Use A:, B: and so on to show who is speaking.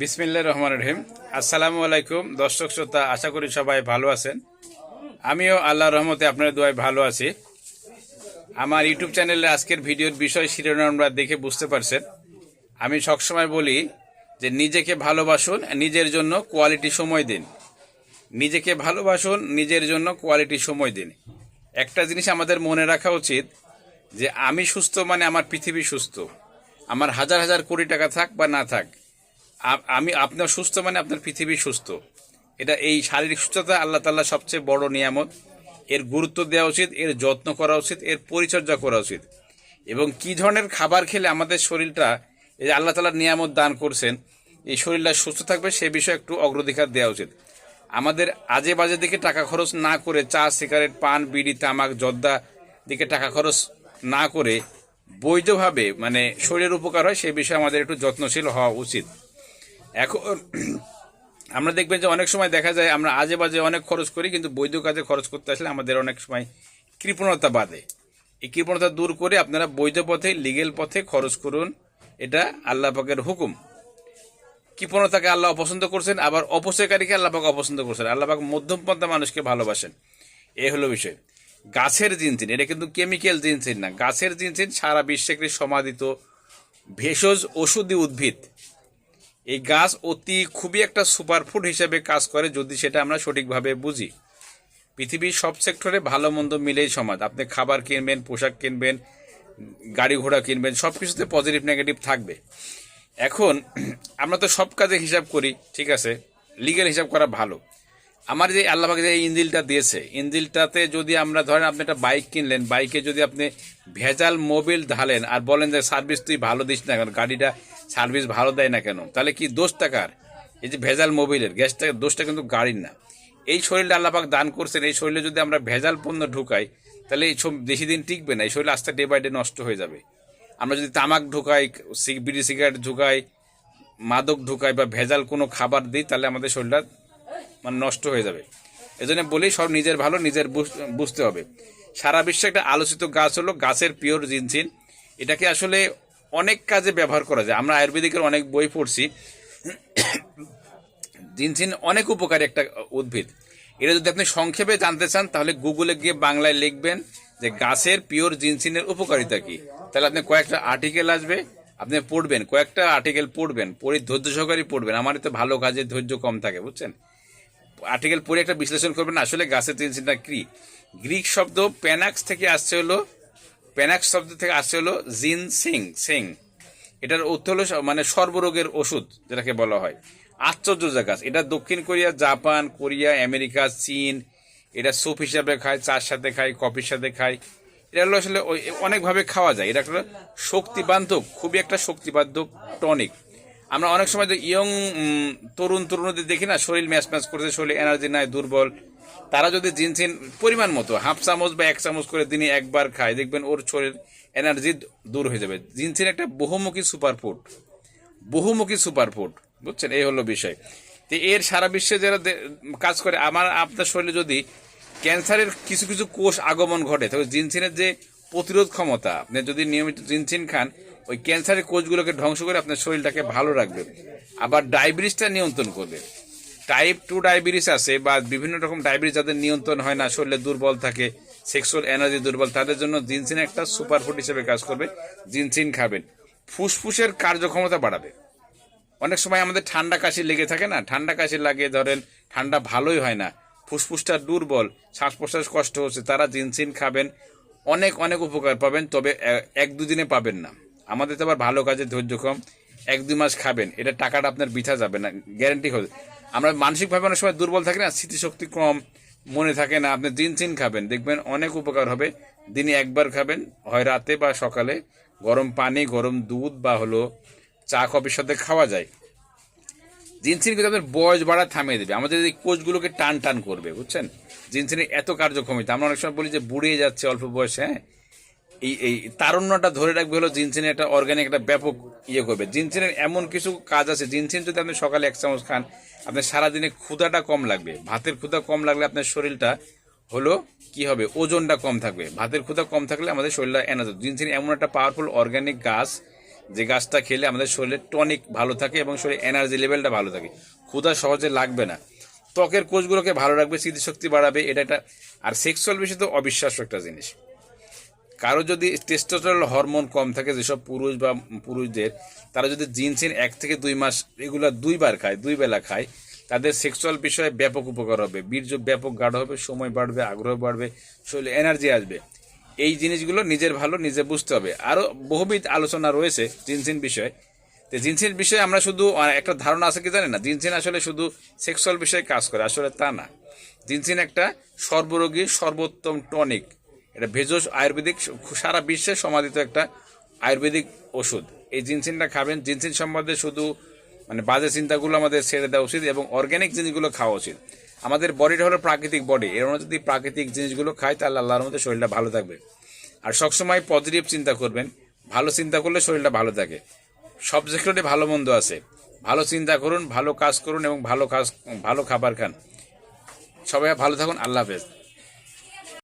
A: বিসমিল্লা রহমান রহিম। আসসালামু আলাইকুম, দর্শক শ্রোতা, আশা করি সবাই ভালো আছেন। আমিও আল্লাহ রহমতে আপনার দোয়ায় ভালো আছি। আমার ইউটিউব চ্যানেলে আজকের ভিডিওর বিষয় শিরোনামরা দেখে বুঝতে পারছেন। আমি সবসময় বলি যে নিজেকে ভালোবাসুন, নিজের জন্য কোয়ালিটি সময় দিন। নিজেকে ভালোবাসুন, নিজের জন্য কোয়ালিটি সময় দিন। একটা জিনিস আমাদের মনে রাখা উচিত যে আমি সুস্থ মানে আমার পৃথিবী সুস্থ। আমার হাজার হাজার কোটি টাকা থাক বা না থাক আমি আপনার সুস্থ মানে আপনার পৃথিবী সুস্থ। এটা এই শারীরিক সুস্থতা আল্লাহ তাল্লাহ সবচেয়ে বড় নিয়ামত। এর গুরুত্ব দেওয়া উচিত, এর যত্ন করা উচিত, এর পরিচর্যা করা উচিত। এবং কি ধরনের খাবার খেলে আমাদের শরীরটা, এই আল্লাহ তালার নিয়ামত দান করছেন, এই শরীরটা সুস্থ থাকবে সে বিষয়ে একটু অগ্রাধিকার দেওয়া উচিত। আমাদের আজে বাজে দিকে টাকা খরচ না করে চা, সিগারেট, পান, বিড়ি, তামাক, জর্দা দিকে টাকা খরচ না করে বৈধভাবে মানে শরীরের উপকার হয় সেই বিষয়ে আমাদের একটু যত্নশীল হওয়া উচিত। এখন আমরা দেখবেন যে অনেক সময় দেখা যায় আমরা আজে বাজে অনেক খরচ করি, কিন্তু বৈধ কাজে খরচ করতে আসলে আমাদের অনেক সময় কৃপণতা বাদে এই কৃপণতা দূর করে আপনারা বৈধ পথে লিগেল পথে খরচ করুন। এটা আল্লাহ পাকের হুকুম। কৃপণতাকে আল্লাহ অপছন্দ করছেন, আবার অপচয়কারীকে আল্লাহ পাক অপছন্দ করছেন। আল্লাহ পাক মধ্যম পন্থা মানুষকে ভালোবাসেন। এ হলো বিষয়। গাছের জিনসিন এটা কিন্তু কেমিক্যাল জিনসিন না। গাছের জিনসিন সারা বিশ্বে সমাদিত, ভেষজ ওষুধি উদ্ভিদ। এই গাছ অতি খুবই একটা সুপারফুড হিসেবে কাজ করে যদি সেটা আমরা সঠিকভাবে বুঝি। পৃথিবীর সব সেক্টরে ভালো মন্দ মিলেই সমাজ আপনি খাবার কিনবেন, পোশাক কিনবেন, গাড়ি ঘোড়া কিনবেন সব কিছুতে পজিটিভ নেগেটিভ থাকবে। এখন আমরা তো সব কাজে হিসাব করি, ঠিক আছে? লিগেল হিসাব করা ভালো। আমার যে আল্লাহ পাক যে ইঞ্জিলটা দিয়েছে ইঞ্জিলটাতে যদি আমরা ধরেন আপনি একটা বাইক কিনলেন বাইকে যদি আপনি ভেজাল মোবিল ঢালেন আর বলেন যে সার্ভিস তুই ভালো দিস না কেন, গাড়িটা সার্ভিস ভালো দেয় না কেন? তাহলে কি দোষ টাকার এই যে ভেজাল মোবিলের, গ্যাসটা, দোষটা কিন্তু গাড়ির না। এই শরীরটা আল্লাপাক দান করছেন, এই শরীরে যদি আমরা ভেজাল পণ্য ঢুকাই, তাহলে এই সব বেশি দিন টিকবে না, এই শরীর আস্তে ডে বাই ডে নষ্ট হয়ে যাবে। আমরা যদি তামাক ঢুকাই বিড়ি সিগারেট ঢুকাই, মাদক ঢুকাই বা ভেজাল কোনো খাবার দিই, তাহলে আমাদের শরীরটা মানে নষ্ট হয়ে যাবে। এই জন্য বলি সব নিজের ভালো, নিজের বুঝ- বুঝতে হবে। সারা বিশ্বে একটা আলোচিত গাছ হলো গাছের পিওর জিনসিন। এটাকে আসলে অনেক কাজে ব্যবহার করা যায়। আমরা আয়ুর্বেদিকের অনেক বই পড়ছি। জিনসিন অনেক উপকারী একটা উদ্ভিদ। এটা যদি আপনি সংক্ষেপে জানতে চান, তাহলে গুগলে গিয়ে বাংলায় লিখবেন যে গাছের পিওর জিনসিনের উপকারিতা কি। তাহলে আপনি কয়েকটা আর্টিকেল আসবে, আপনি পড়বেন, কয়েকটা আর্টিকেল পড়বেন, পড়ে ধৈর্য সহকারে পড়বেন। আমার তো ভালো কাজে ধৈর্য কম থাকে, বুঝছেন? আর্টিকেল পড়ে একটা বিশ্লেষণ করবেন, আসলে গাছের জিনসিনটা কি। গ্রিক শব্দ প্যানাক্স থেকে আসছে হলো প্যানাক্স শব্দ থেকে আসছে হলো জিন সিং। সিং এটার অর্থ হলো মানে সর্বরোগের ওষুধ, যেটাকে বলা হয়। আশ্চর্য গাছ এটা দক্ষিণ কোরিয়া, জাপান, কোরিয়া, আমেরিকা, চীন। এটা স্যুপ হিসাবে খায়, চার সাথে খায়, কফির সাথে খায়। এটা হলো আসলে অনেকভাবে খাওয়া যায়। এটা একটা শক্তিবান্ধব, খুবই একটা শক্তিবান্ধব টনিক আমরা অনেক সময় যে ইয়ং তরুণ তরুণীদের দেখি না, শরীর ম্যাচ ম্যাচ করতে শরীর এনার্জি নাই, দুর্বল। তারা যদি জিনসিন পরিমাণ মতো, হাফ চামচ বা এক চামচ করে দিনে একবার খায়, দেখবেন ওর শরীর এনার্জি দূর হয়ে যাবে। জিনসিন একটা বহুমুখী সুপারফুড বহুমুখী সুপারফুড বুঝছেন? এই হলো বিষয়। তো এর সারা বিশ্বে যারা কাজ করে, আমার, আপনার শরীরে যদি ক্যান্সারের কিছু কিছু কোষ আগমন ঘটে, তবে জিনসিনের যে প্রতিরোধ ক্ষমতা, আপনি যদি নিয়মিত জিনসিন খান ওই ক্যান্সারের কোষগুলোকে ধ্বংস করে আপনার শরীরটাকে ভালো রাখবে। আবার ডায়াবেটিসটা নিয়ন্ত্রণ করবে। টাইপ টু ডায়াবেটিস আছে বা বিভিন্ন রকম ডায়াবেটিস যাদের নিয়ন্ত্রণ হয় না, শরীরে দুর্বল থাকে সেক্সুয়াল এনার্জি দুর্বল, তাদের জন্য জিনসিন একটা সুপারফুড হিসেবে কাজ করবে, জিনসিন খাবেন। ফুসফুসের কার্যক্ষমতা বাড়াবে। অনেক সময় আমাদের ঠান্ডা কাশি লেগে থাকে না, ঠান্ডা কাশি লাগে, ধরেন ঠান্ডা ভালোই হয় না, ফুসফুসটা দুর্বল, শ্বাস প্রশ্বাস কষ্ট হচ্ছে, তারা জিনসিন খাবেন, অনেক অনেক উপকার পাবেন, তবে এক দুদিনে পাবেন না। আমাদের তো আবার ভালো কাজে ধৈর্য কম। এক, দুই মাস খাবেন, এটা টাকাটা আপনার বিথা যাবে না গ্যারেন্টি হবে। আমরা মানসিকভাবে অনেক সময় দুর্বল থাকি না, স্মৃতিশক্তি কম, মনে থাকে না, আপনি জিনসিন খাবেন, দেখবেন অনেক উপকার হবে। দিনে একবার খাবেন, হয় রাতে বা সকালে, গরম পানি, গরম দুধ বা হলো চা, কফির সাথে খাওয়া যায়। জিনসিন কিন্তু আপনার বয়স বাড়া থামিয়ে দেবে। আমাদের এই কোচগুলোকে টান টান করবে, বুঝছেন? জিনসিনের এত কার্যক্ষমতা, আমরা অনেক সময় বলি যে বুড়িয়ে যাচ্ছে অল্প বয়সে হ্যাঁ? এই এই তারুণ্যটা ধরে রাখবে হলো জিনসিনের একটা অর্গানিক একটা ব্যাপক ইয়ে করবে। জিনসিনের এমন কিছু কাজ আছে, জিনসিন যদি আপনি সকালে এক চামচ খান, আপনার সারাদিনে ক্ষুধাটা কম লাগবে। ভাতের ক্ষুধা কম লাগলে আপনার শরীরটা হলো কি হবে? ওজনটা কম থাকবে। ভাতের ক্ষুধা কম থাকলে আমাদের শরীরটা এনার্জি। জিনসিন এমন একটা পাওয়ারফুল অর্গানিক গাছ, যে গাছটা খেলে আমাদের শরীরের টনিক ভালো থাকে এবং শরীরে এনার্জি লেভেলটা ভালো থাকে। ক্ষুধা সহজে লাগবে না। ত্বকের কোষগুলোকে ভালো রাখবে, স্মৃতিশক্তি বাড়াবে, এটা একটা আর সেক্সুয়াল বিষয় তো অবিশ্বাস্য একটা জিনিস। কারও যদি টেস্টোস্টেরন হরমোন কম থাকে, যেসব পুরুষ বা পুরুষদের, তারা যদি জিনসিন এক থেকে দুই মাস রেগুলার দুইবার খায়, দুই বেলা খায়, তাদের সেক্সুয়াল বিষয়ে ব্যাপক উপকার হবে। বীর্য ব্যাপক গাঢ় হবে, সময় বাড়বে, আগ্রহ বাড়বে, শরীরে এনার্জি আসবে। এই জিনিসগুলো নিজের ভালো, নিজে বুঝতে হবে। আরও বহুবিধ আলোচনা রয়েছে জিনসিন বিষয়ে। তো জিনসিন বিষয়ে আমরা শুধু একটা ধারণা আছে কি জানি না? জিনসিন আসলে শুধু সেক্সুয়াল বিষয়ে কাজ করে, আসলে তা না। জিনসিন একটা সর্বরোগী সর্বোত্তম টনিক এটা ভেষজ আয়ুর্বেদিক সারা বিশ্বে সমাদিত একটা আয়ুর্বেদিক ওষুধ। এই জিনসিনটা খাবেন, জিনসিন সম্বন্ধে শুধু মানে বাজে চিন্তাগুলো আমাদের ছেড়ে দেওয়া উচিত এবং অর্গ্যানিক জিনিসগুলো খাওয়া উচিত। আমাদের বডিটা হলো প্রাকৃতিক বডি এর যদি প্রাকৃতিক জিনিসগুলো খাই, তাহলে আল্লাহর মধ্যে শরীরটা ভালো থাকবে। আর সবসময় পজিটিভ চিন্তা করবেন, ভালো চিন্তা করলে শরীরটা ভালো থাকে। সব সেক্টরে ভালো মন্দ আছে। ভালো চিন্তা করুন, ভালো কাজ করুন এবং ভালো কাজ, ভালো খাবার খান। সবাই ভালো থাকুন, আল্লাহ হাফেজ।